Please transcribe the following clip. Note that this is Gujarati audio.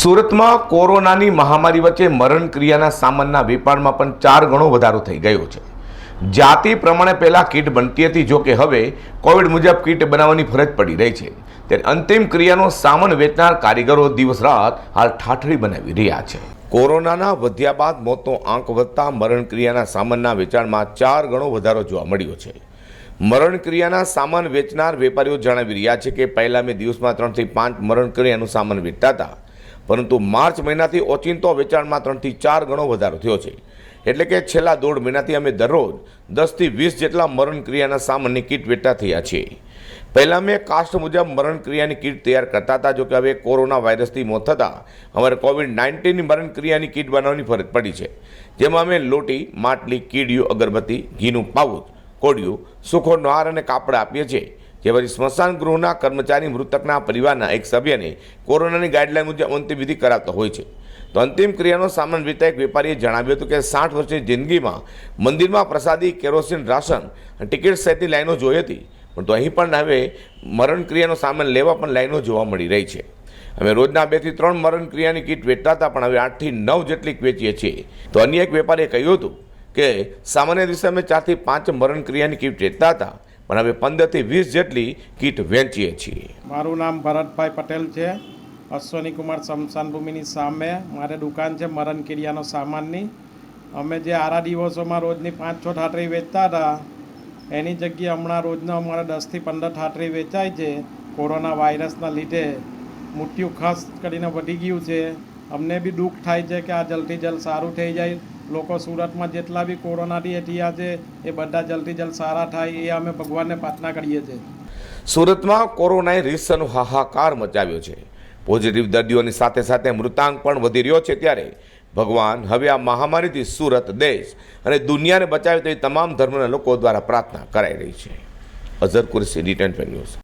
સુરતમાં કોરોનાની મહામારી વચ્ચે મરણ ક્રિયાના સામાનના વેપારમાં પણ ચાર ગણો વધારો થઈ ગયો છે. જાતિ પ્રમાણે પહેલાં કીટ બનતી હતી, જો કે હવે કોવિડ મુજબ કીટ બનાવવાની ફરજ પડી રહી છે. ત્યારે અંતિમ ક્રિયાનો સામાન વેચનાર કારીગરો દિવસ રાત હાલ ઠાઠડી બનાવી રહ્યા છે. કોરોનાના વધ્યા બાદ મોતનો આંક વધતા મરણ ક્રિયાના સામાનના વેચાણમાં ચાર ગણો વધારો જોવા મળ્યો છે. મરણ ક્રિયાના સામાન વેચનાર વેપારીઓ જણાવી રહ્યા છે કે પહેલા મેં દિવસમાં ત્રણથી પાંચ મરણ ક્રિયાનું સામાન વેચતા હતા. પરંતુ માર્ચ મહિનાથી ઓચિંતો વેચાણમાં ત્રણથી ચાર ગણો વધારો થયો છે. એટલે કે છેલ્લા દોઢ મહિનાથી અમે દરરોજ દસથી વીસ જેટલા મરણ ક્રિયાના સામાનની કીટ વેચતા થયા છીએ પહેલાં મેં કાસ્ટ મુજબ મરણ ક્રિયાની કીટ તૈયાર કરતા હતા, જોકે હવે કોરોના વાયરસથી મોત થતાં અમારે કોવિડ નાઇન્ટીનની મરણ ક્રિયાની કીટ બનાવવાની ફરજ પડી છે. જેમાં અમે લોટી, માટલી, કીડિયું, અગરબત્તી, ઘીનું પાઉચ, કોડિયું સુખો નહાર અને કાપડ આપીએ છીએ. જે પછી સ્મશાન ગૃહના કર્મચારી મૃતકના પરિવારના એક સભ્યને કોરોનાની ગાઈડલાઈન મુજબ અંતિમ વિધિ કરાતો હોય છે. તો અંતિમ ક્રિયાનો સામાન વિતા એક વેપારીએ જણાવ્યું હતું કે સાઠ વર્ષની જિંદગીમાં મંદિરમાં પ્રસાદી, કેરોસીન, રાશન ટિકિટ સહિતની લાઈનો જોઈ હતી. પરંતુ અહીં પણ હવે મરણ ક્રિયાનો સામાન લેવા પણ લાઈનો જોવા મળી રહી છે. અમે રોજના બેથી ત્રણ મરણ ક્રિયાની કીટ વેચતા હતા, પણ હવે આઠથી નવ જેટલી વેચીએ છીએ. તો અન્ય એક વેપારીએ કહ્યું હતું કે સામાન્ય દિવસે અમે ચારથી પાંચ મરણ ક્રિયાની કીટ વેચતા હતા. પણ હવે પંદરથી વીસ જેટલી કીટ વેચીએ છીએ. મારું નામ ભરતભાઈ પટેલ છે. અશ્વની કુમાર શમશાન ભૂમિની સામે મારે દુકાન છે મરણ કિરિયાનો સામાનની. અમે જે આરા દિવસોમાં રોજની પાંચ છ ઠાટરી વેચતા હતા, એની જગ્યાએ હમણાં રોજના અમારે દસથી પંદર ઠાટરી વેચાય છે. કોરોના વાયરસના લીધે મૃત્યુ ખાસ કરીને વધી ગયું છે. અમને બી દુઃખ થાય છે કે આ જલ્દી જલ્દ સારું થઈ જાય. લોકો સુરતમાં જેટલા બી કોરોનાથી એ થયા છે, એ બધા જલ્દી જલ્દ સારા થાય, એ અમે ભગવાનને પ્રાર્થના કરીએ છીએ. સુરતમાં કોરોનાએ રીસનો હાહાકાર મચાવ્યો છે. પોઝિટિવ દર્દીઓની સાથે સાથે મૃતાંક પણ વધી રહ્યો છે ત્યારે. ભગવાન હવે આ મહામારીથી સુરત દેશ અને દુનિયાને બચાવે તેવી તમામ ધર્મના લોકો દ્વારા પ્રાર્થના કરાઈ રહી છે. Azhar Kursi D ten news